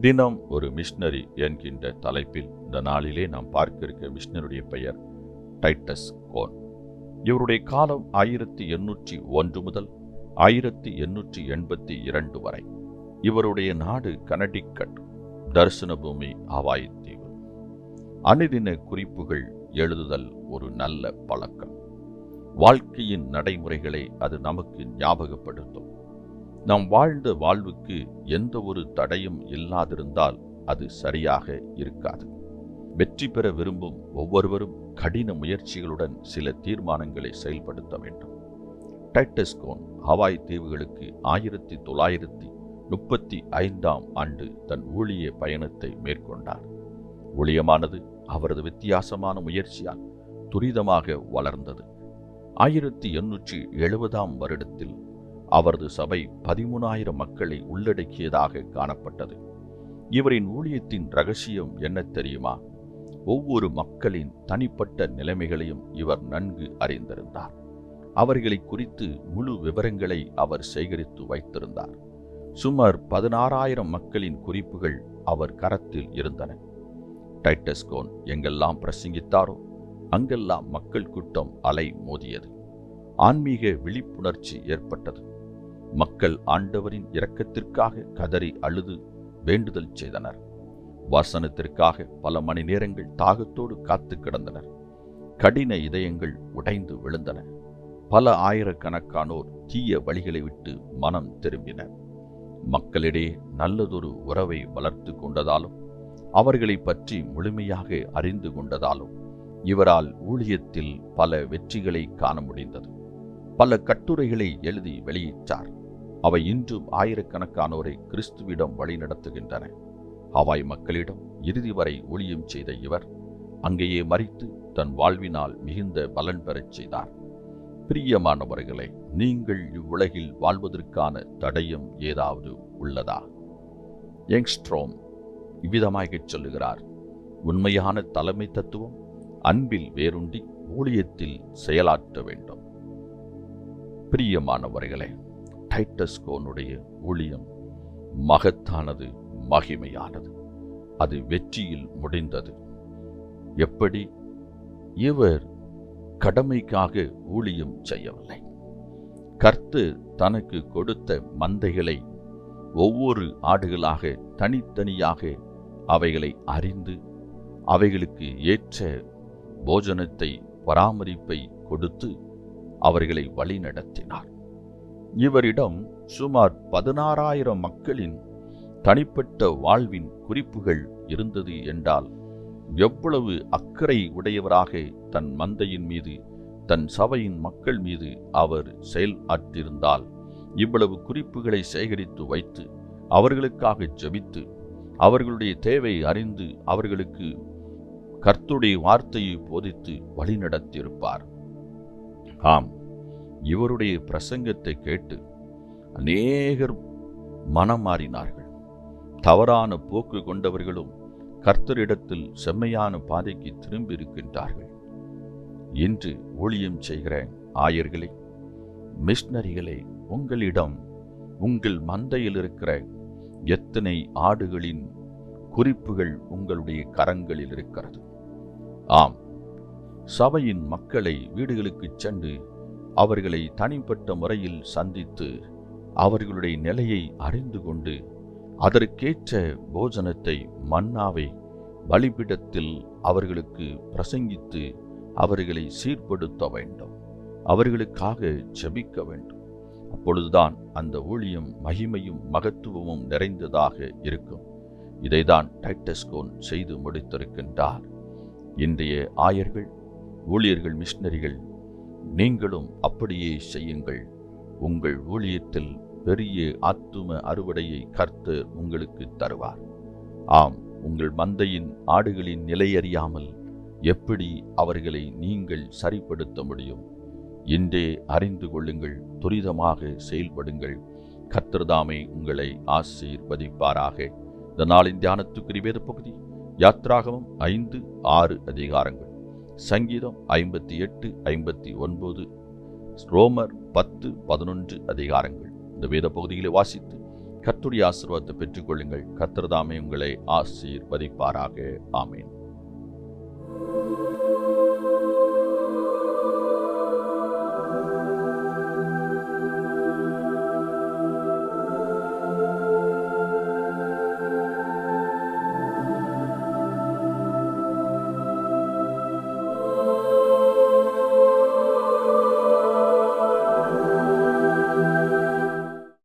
தினம் ஒரு மிஷினரி என்கின்ற தலைப்பில் இந்த நாளிலே நாம் பார்க்க இருக்க பெயர் டைட்டஸ் கோன். இவருடைய காலம் ஆயிரத்தி எண்ணூற்றி ஒன்று முதல் ஆயிரத்தி எண்ணூற்றி எண்பத்தி இரண்டு வரை. இவருடைய நாடு கனடிக்கட் தரிசன பூமி ஹவாய் தீவு அனுதின குறிப்புகள் எழுதுதல் ஒரு நல்ல பழக்கம். வாழ்க்கையின் நடைமுறைகளை அது நமக்கு ஞாபகப்படுத்தும். நாம் வாழ்ந்த வாழ்வுக்கு எந்த ஒரு தடையும் இல்லாதிருந்தால் அது சரியாக இருக்காது. வெற்றி பெற விரும்பும் ஒவ்வொருவரும் கடின முயற்சிகளுடன் சில தீர்மானங்களை செயல்படுத்த வேண்டும். டைட்டஸ்கோன் ஹவாய் தீவுகளுக்கு ஆயிரத்தி தொள்ளாயிரத்தி முப்பத்தி ஐந்தாம் ஆண்டு தன் ஊழிய பயணத்தை மேற்கொண்டார். ஊழியமானது அவரது வித்தியாசமான முயற்சியால் துரிதமாக வளர்ந்தது. ஆயிரத்தி எண்ணூற்றி எழுபதாம் வருடத்தில் அவரது சபை பதிமூணாயிரம் மக்களை உள்ளடக்கியதாக காணப்பட்டது. இவரின் ஊழியத்தின் ரகசியம் என்ன தெரியுமா? ஒவ்வொரு மக்களின் தனிப்பட்ட நிலைமைகளையும் இவர் நன்கு அறிந்திருந்தார். அவர்களை குறித்து முழு விவரங்களை அவர் சேகரித்து வைத்திருந்தார். சுமார் பதினாறாயிரம் மக்களின் குறிப்புகள் அவர் கரத்தில் இருந்தன. டைட்டஸ்கோன் எங்கெல்லாம் பிரசங்கித்தாரோ அங்கெல்லாம் மக்கள் கூட்டம் அலை மோதியது. ஆன்மீக விழிப்புணர்ச்சி ஏற்பட்டது. மக்கள் ஆண்டவரின் இரக்கத்திற்காக கதறி அழுது வேண்டுதல் செய்தனர். வசனத்திற்காக பல மணி நேரங்கள் தாகத்தோடு காத்து கிடந்தனர். கடின இதயங்கள் உடைந்து விழுந்தன. பல ஆயிரக்கணக்கானோர் தீய வழிகளை விட்டு மனம் திரும்பினர் மக்களிடையே நல்லதொரு உறவை வளர்த்து கொண்டதாலும் அவர்களை பற்றி முழுமையாக அறிந்து கொண்டதாலும் இவரால் ஊழியத்தில் பல வெற்றிகளை காண முடிந்தது. பல கட்டுரைகளை எழுதி வெளியிட்டார். அவை இன்றும் ஆயிரக்கணக்கானோரை கிறிஸ்துவிடம் வழிநடத்துகின்றன. ஹவாய் மக்களிடம் இறுதி வரை ஒளியும் செய்த இவர் அங்கேயே மறித்து தன் வாழ்வினால் மிகுந்த பலன் பெறச் செய்தார். பிரியமானவர்களே நீங்கள் இவ்வுலகில் வாழ்வதற்கான தடயம் ஏதாவது உள்ளதா? யங்ஸ்ட்ரோம் இவ்விதமாகச் சொல்லுகிறார் உண்மையான தலைமை தத்துவம் அன்பில் வேருண்டி ஊழியத்தில் செயலாற்ற வேண்டும். பிரியமானவர்களே டைட்டஸ்கோனுடைய ஊழியம் மகத்தானது மகிமையானது. அது வெற்றியில் முடிந்தது. எப்படி? இவர் கடமைக்காக ஊழியம் செய்யவில்லை. கர்த்து தனக்கு கொடுத்த மந்தைகளை ஒவ்வொரு ஆடுகளாக தனித்தனியாக அவைகளை அறிந்து அவைகளுக்கு ஏற்ற போஜனத்தை பராமரிப்பை கொடுத்து அவர்களை வழிநடத்தினார். இவரிடம் சுமார் பதினாறாயிரம் மக்களின் தனிப்பட்ட வாழ்வின் குறிப்புகள் இருந்தது என்றால் எவ்வளவு அக்கறை உடையவராக தன் மந்தையின் மீது தன் சபையின் மக்கள் மீது அவர் செயல் ஆற்றிருந்தால் இவ்வளவு குறிப்புகளை சேகரித்து வைத்து அவர்களுக்காக ஜபித்து அவர்களுடைய தேவை அறிந்து அவர்களுக்கு கர்த்துடைய வார்த்தையை போதித்து வழிநடத்தியிருப்பார். ஆம் இவருடைய பிரசங்கத்தை கேட்டு அநேகர் மனம் மாறினார்கள். தவறான போக்கு கொண்டவர்களும் கர்த்தரிடத்தில் செம்மையான பாதைக்கு திரும்பி இருக்கின்றார்கள் இன்று ஊழியம் செய்கிற ஆயர்களே மிஷினரிகளே உங்களிடம் உங்கள் மந்தையில் இருக்கிற எத்தனை ஆடுகளின் குறிப்புகள் உங்களுடைய கரங்களில் இருக்கிறது? ஆம் சபையின் மக்களை வீடுகளுக்குச் சென்று அவர்களை தனிப்பட்ட முறையில் சந்தித்து அவர்களுடைய நிலையை அறிந்து கொண்டு அதற்கேற்ற போஜனத்தை மன்னாவை பலிபிடத்தில் அவர்களுக்கு பிரசங்கித்து அவர்களை சீர்படுத்த வேண்டும். அவர்களுக்காக ஜெபிக்க வேண்டும். அப்பொழுதுதான் அந்த ஊழியம் மகிமையும் மகத்துவமும் நிறைந்ததாக இருக்கும். இதைதான் டைட்டஸ்கோன் செய்து முடித்திருக்கின்றார். இன்றைய ஆயர்கள் ஊழியர்கள் மிஷினரிகள் நீங்களும் அப்படியே செய்யுங்கள். உங்கள் ஊழியத்தில் பெரிய ஆத்தும அறுவடையை கர்த்தர் உங்களுக்கு தருவார். ஆம் உங்கள் மந்தையின் ஆடுகளின் நிலை அறியாமல் எப்படி அவர்களை நீங்கள் சரிப்படுத்த முடியும்? இன்றே அறிந்து கொள்ளுங்கள் துரிதமாக செயல்படுங்கள். கர்த்தர்தாமே உங்களை ஆசீர்வதிப்பாராக. இந்த நாளின் தியானத்துக்குரிய வேத பகுதி யாத்ராகமம் ஐந்து ஆறு அதிகாரங்கள். சங்கீதம் ஐம்பத்தி எட்டு ஐம்பத்தி ஒன்பது ரோமர் பத்து பதினொன்று அதிகாரங்கள். இந்த வேத பகுதிகளை வாசித்து கத்துடைய ஆசீர்வாதத்தை பெற்றுக்கொள்ளுங்கள். கத்திரதாமே உங்களை ஆசீர்வதிப்பாராக. ஆமேன்.